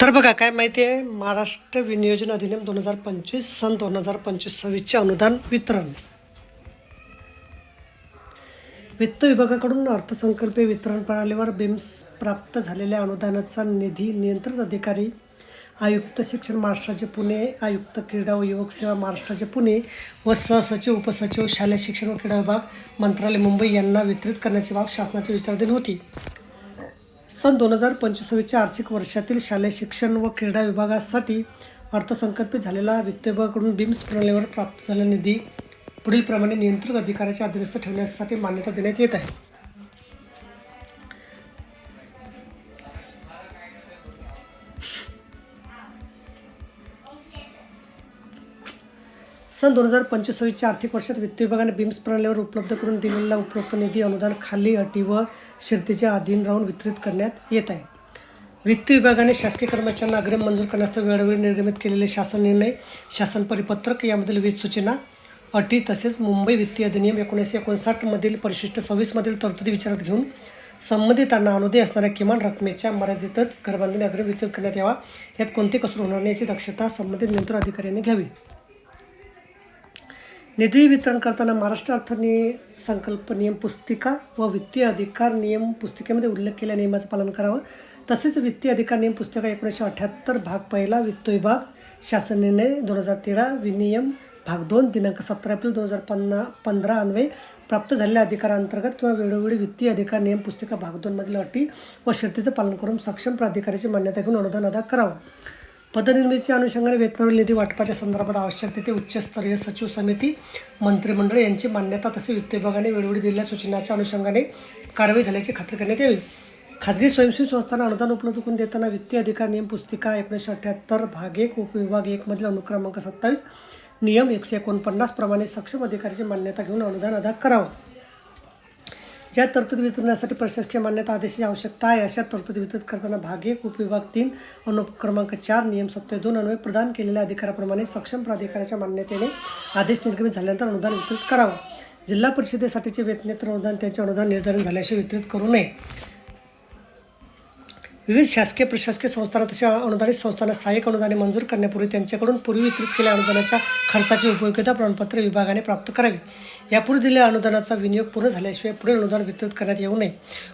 तर बघा काय माहिती आहे? महाराष्ट्र विनियोजन अधिनियम दोन हजार पंचवीस सन दोन हजार पंचवीस सव्वीसचे अनुदान वितरण. वित्त विभागाकडून अर्थसंकल्पीय वितरण प्रणालीवर बिम्स प्राप्त झालेल्या अनुदानाचा निधी नियंत्रित अधिकारी आयुक्त शिक्षण महाराष्ट्राचे पुणे आयुक्त क्रीडा व युवक सेवा महाराष्ट्राचे पुणे व सहसचिव उपसचिव शालेय शिक्षण व क्रीडा विभाग मंत्रालय मुंबई यांना वितरित करण्याची बाब शासनाची विचाराधीन होती. सन दोन हजार पंचवीसच्या आर्थिक वर्षातील शालेय शिक्षण व क्रीडा विभागासाठी अर्थसंकल्पित झालेला वित्त विभागाकडून बिम्स प्रणालीवर प्राप्त झालेला निधी पुढीलप्रमाणे नियंत्रक अधिकाऱ्याच्या अधीनस्थ ठेवण्यासाठी मान्यता देण्यात येत आहे. सन दोन हजार पंचवीसच्या आर्थिक वर्षात वित्त विभागाने बिम्स प्रणालीवर उपलब्ध करून दिलेला उपरोक्त निधी अनुदान खाली अटी व शर्तीच्या अधीन राहून वितरित करण्यात येत आहे. वित्त विभागाने शासकीय कर्मचाऱ्यांना अग्रिम मंजूर करण्यास वेळोवेळी निर्गमित केलेले शासन निर्णय शासन परिपत्रक यामधील वीज सूचना अटी तसेच मुंबई वित्तीय अधिनियम एकोणीसशे एकोणसाठमधील परिशिष्ट सव्वीसमधील तरतुदी विचारात घेऊन संबंधितांना अनुदय असणाऱ्या किमान रकमेच्या मर्यादेतच घरबांधणी अग्रिम वितरित करण्यात यावा यात कोणते कसूर होणार नाही याची दक्षता संबंधित नियंत्रण अधिकाऱ्यांनी घ्यावी. निधी वितरण करताना महाराष्ट्र अर्थनी संकल्प नियम पुस्तिका व वित्तीय अधिकार नियम पुस्तिकेमध्ये उल्लेख केलेल्या नियमाचं पालन करावं. तसेच वित्तीय अधिकार नियम पुस्तिका एकोणीसशे अठ्ठ्याहत्तर भाग पहिला वित्त विभाग शासन निर्णय दोन हजार तेरा विनियम भाग दोन दिनांक सतरा एप्रिल दोन हजार पन्ना पंधरा अन्वये प्राप्त झालेल्या अधिकारांतर्गत किंवा वेळोवेळी वित्तीय अधिकार नियम पुस्तिका भाग दोनमधील अटी व शर्तीचं पालन करून सक्षम प्राधिकाऱ्याची मान्यता घेऊन अनुदान अदा करावं. पदनिर्मितीच्या अनुषंगाने वेतनावरील निधी वाटपाच्या संदर्भात आवश्यक तिथे उच्चस्तरीय सचिव समिती मंत्रिमंडळ यांची मान्यता तसे वित्त विभागाने वेळोवेळी दिलेल्या सूचनाच्या अनुषंगाने कारवाई झाल्याची खात्री करण्यात यावी. खाजगी स्वयंसेवी संस्थांना अनुदान उपलब्ध करून देताना वित्तीय अधिकार नियम पुस्तिका एकोणीसशे अठ्ठ्याहत्तर भाग एक उपविभाग एकमधील अनुक्रमांक सत्तावीस नियम एकशे एकोणपन्नास प्रमाणे सक्षम अधिकाऱ्याची मान्यता घेऊन अनुदान अदा करावं. ज्या तरतुदी वितरणासाठी प्रशासकीय मान्यता आदेशाची आवश्यकता आहे अशा तरतुदी वितरित करताना भाग एक उपविभाग तीन अनुक्रमांक चार नियम सत्ते दोन अन्वये प्रदान केलेल्या अधिकाराप्रमाणे सक्षम प्राधिकाराच्या मान्यतेने आदेश निर्गमित झाल्यानंतर अनुदान वितरित करावं. जिल्हा परिषदेसाठीचे वेतनेतर अनुदान त्याचे अनुदान निर्धारण झाल्याशिवाय वितरित करू नये. विविध शासकीय प्रशासकीय संस्थांना तशा अनुदानित संस्थांना सहाय्यक अनुदाने मंजूर करण्यापूर्वी त्यांच्याकडून पूर्वी वितरित केलेल्या अनुदानाच्या खर्चाची उपयोगिता प्रमाणपत्र विभागाने प्राप्त करावी. यापूर्वी दिलेल्या अनुदानाचा विनियोग पूर्ण झाल्याशिवाय पुढील अनुदान वितरित करण्यात येऊ नये.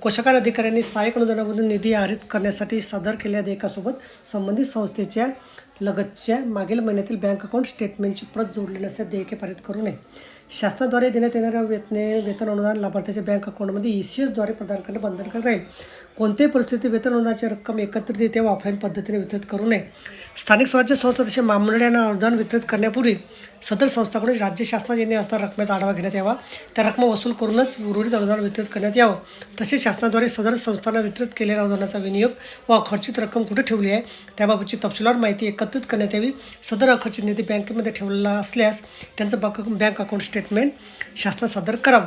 कोशकार अधिकाऱ्यांनी सहाय्यक अनुदानामधून निधी आरित करण्यासाठी सादर केलेल्या देयकासोबत संबंधित संस्थेच्या लगतच्या मागील महिन्यातील बँक अकाउंट स्टेटमेंटची प्रत जोडली नसल्यास देयके पारित करू नये. शासनाद्वारे देण्यात येणाऱ्या वेतने वेतन अनुदान लाभार्थ्याच्या बँक अकाउंटमध्ये ई सी एसद्वारे प्रदान करणे बंधनकारक राहील. कोणत्याही परिस्थितीत वेतन अनुदानाची रक्कम एकत्रितरित्या व ऑफलाईन पद्धतीने वितरित करू नये. स्थानिक स्वराज्य संस्था तसे महामंडळांना अनुदान वितरित करण्यापूर्वी सदर संस्थाकडून राज्य शासनाने येणे रकमेचा आढावा घेण्यात यावा. त्या रक्कम वसूल करूनच उर्वरित अनुदान वितरित करण्यात यावं. तसेच शासनाद्वारे सदर संस्थांना वितरित केलेल्या अनुदानाचा विनियोग व अखर्चित रक्कम कुठे ठेवली आहे त्याबाबतची तपशीलवार माहिती एकत्रित करण्यात यावी. सदर अखर्चित निधी बँकेमध्ये ठेवलेला असल्यास त्यांचं बँक बँक अकाउंट स्टेटमेंट शासनात सादर करावं.